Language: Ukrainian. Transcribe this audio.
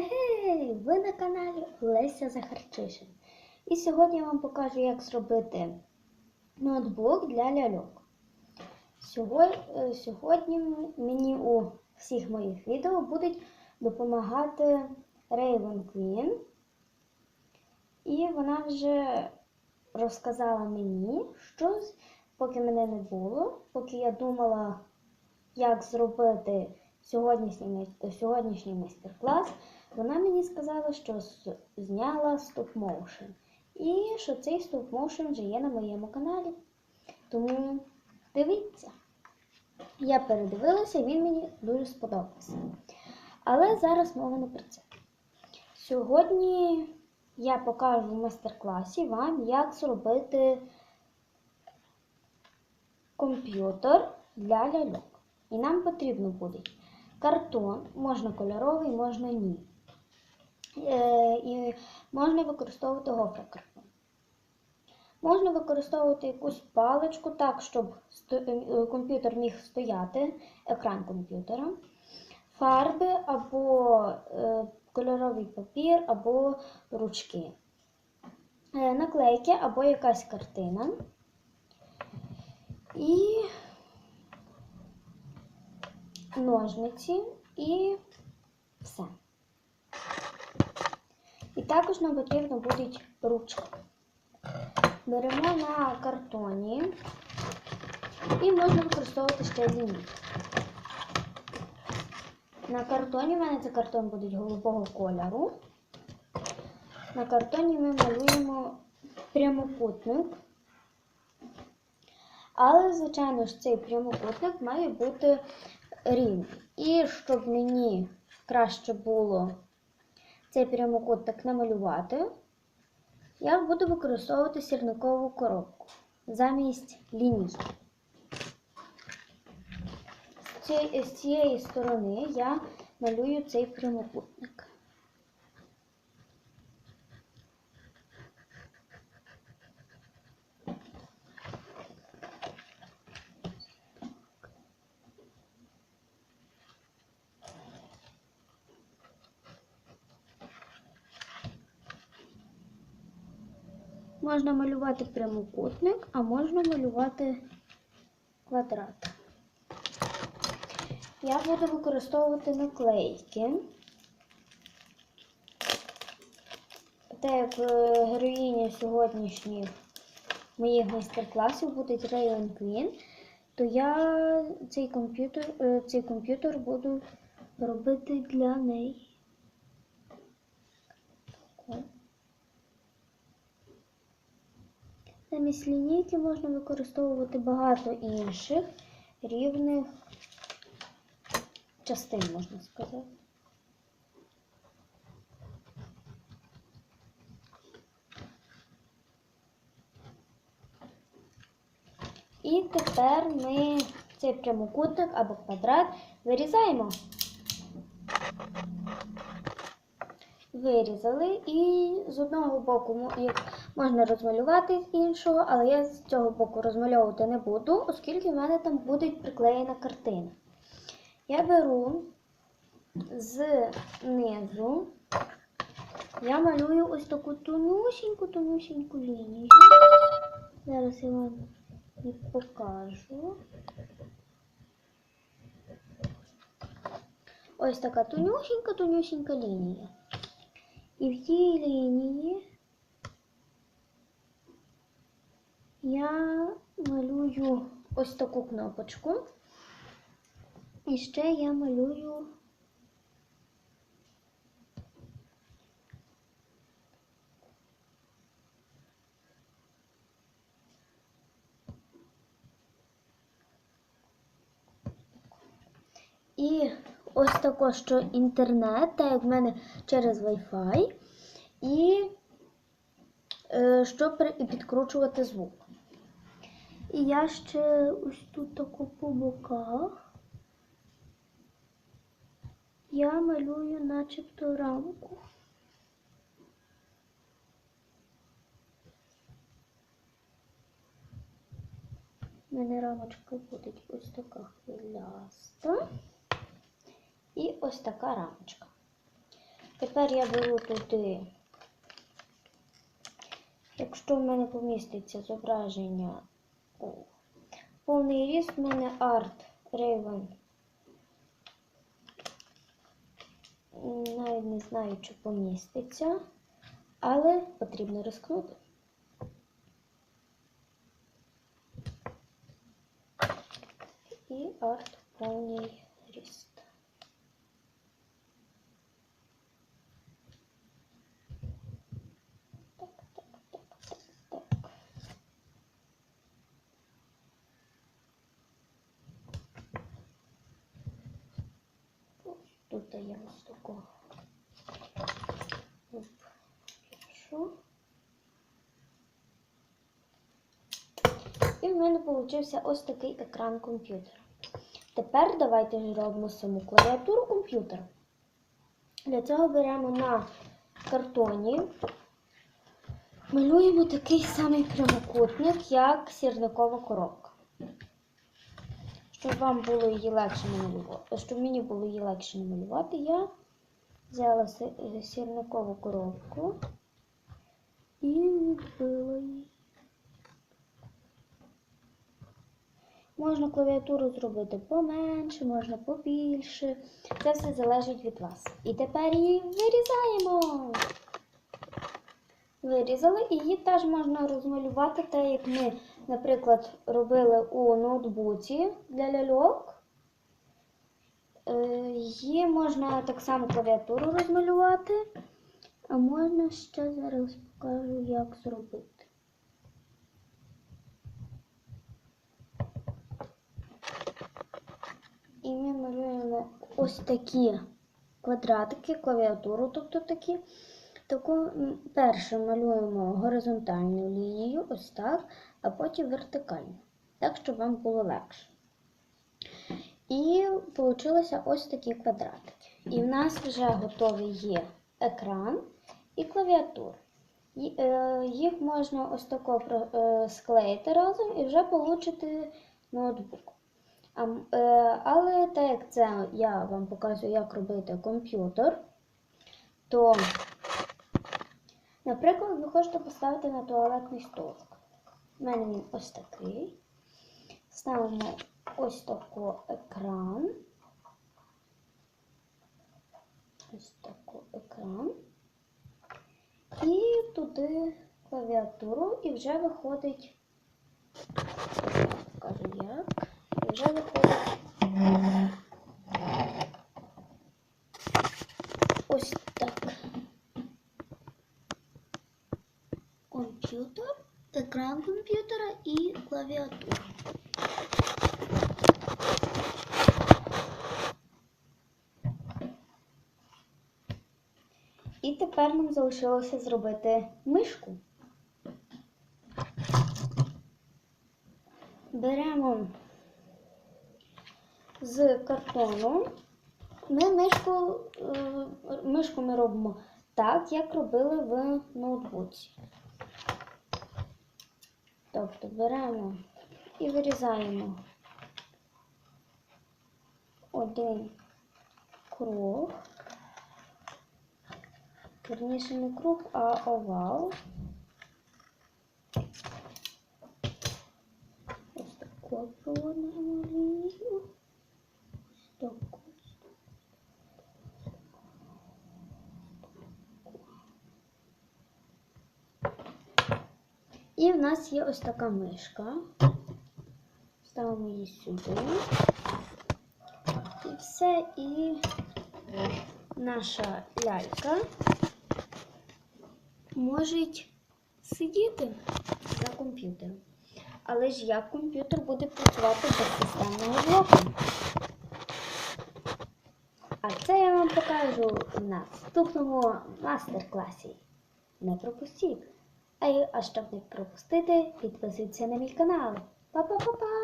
Гей, ви на каналі Леся Захарчишин. І сьогодні я вам покажу, як зробити ноутбук для ляльок. Сьогодні, сьогодні мені у всіх моїх відео будуть допомагати Raven Queen. І вона вже розказала мені, що поки мене не було, поки я думала, як зробити сьогоднішній майстер-клас, вона мені сказала, що зняла стоп-моушен. І що цей стоп-моушен вже є на моєму каналі. Тому дивіться. Я передивилася, він мені дуже сподобався. Але зараз мова не про це. Сьогодні я покажу в майстер-класі вам, як зробити комп'ютер для ляльок. І нам потрібно буде картон, можна кольоровий, можна ні. Е, і можна використовувати гофрокартон. Можна використовувати якусь паличку так, щоб е, комп'ютер міг стояти, екран комп'ютера, фарби або е, кольоровий папір, або ручки, наклейки або якась картина. І ножниці і все. І також нам потрібно будуть ручки. Беремо на картоні і можна використовувати ще лінійку. На картоні в мене це картон буде голубого кольору. На картоні ми малюємо прямокутник. Але, звичайно ж, цей прямокутник має бути рівний. І щоб мені краще було цей прямокутник намалювати, я буду використовувати сірникову коробку замість лінії. З цієї сторони я малюю цей прямокутник. Можна малювати прямокутник, а можна малювати квадрат. Я буду використовувати наклейки. Так як е, героїня сьогоднішніх моїх майстер-класів буде Raven Queen, то я цей комп'ютер, е, цей комп'ютер буду робити для неї. Замість лінійки можна використовувати багато інших рівних частин, можна сказати. І тепер ми цей прямокутник або квадрат вирізаємо. Вирізали і з одного боку як можна розмалювати з іншого, але я з цього боку розмальовувати не буду, оскільки в мене там буде приклеєна картина. Я беру знизу, я малюю ось таку тонюсіньку лінію. Зараз я вам її покажу. Ось така тонюсінька, тонюсінька лінія. І в цій лінії я малюю ось таку кнопочку. І ще я малюю І ось також, що інтернет, так як в мене через Wi-Fi, і е, щоб підкручувати звук. І я ще ось тут таку по боках. Я малюю начебто рамку. У мене рамочка буде ось така хвиляста. І ось така рамочка. Тепер я беру туди. Якщо в мене поміститься зображення о, повний ріст, в мене арт Рейвен. Навіть не знаю, чи поміститься, але потрібно рискнути. І арт повний ріст. Так, так, так, так, так. Ось такого. Оп, пишу. І в мене вийшов ось такий екран комп'ютера. Тепер давайте ж робимо саму клавіатуру комп'ютера. Для цього беремо на картоні, малюємо такий самий прямокутник, як сірникова коробка. Щоб вам було її легше намалювати, щоб мені було її легше намалювати, я взяла е, сірникову коробку і відбила її. Можна клавіатуру зробити поменше, можна побільше. Це все залежить від вас. І тепер її вирізаємо. Вирізали, і її теж можна розмалювати, так як ми, наприклад, робили у ноутбуці для ляльок. Е, Її можна так само клавіатуру розмалювати, а можна ще зараз покажу, як зробити. І ми малюємо ось такі квадратики, клавіатуру, тобто такі. Таку м, перше малюємо горизонтальну лінію, ось так, а потім вертикальну, так, щоб вам було легше. І вийшлося ось такі квадратики. І в нас вже готовий є екран і клавіатура. Е, Їх можна ось тако е, склеїти разом і вже отримати ноутбук. Е, але так як це я вам показую, як робити комп'ютер, то, наприклад, ви хочете поставити на туалетний столик. У мене він ось такий. Ставимо ось тако екран. Ось тако екран. І туди клавіатуру, і вже виходить. Покажу як. І вже виходить. Ось так. Комп'ютер, екран комп'ютера і клавіатура. І тепер нам залишилося зробити мишку. Беремо з картону. Ми мишку, е, мишку ми робимо так, як робили в ноутбуці. Тобто беремо і вирізаємо один круг. Верніше не круг, а овал. Ось таку проводимо лінію. Ось таку. І в нас є ось така мишка. Ставимо її сюди. І все, і наша лялька може сидіти за комп'ютером. Але ж як комп'ютер буде працювати без системного блоку? А це я вам покажу в наступному мастер-класі. Не пропустіть! А щоб не пропустити, підписуйтесь на мій канал. Па-па-па-па!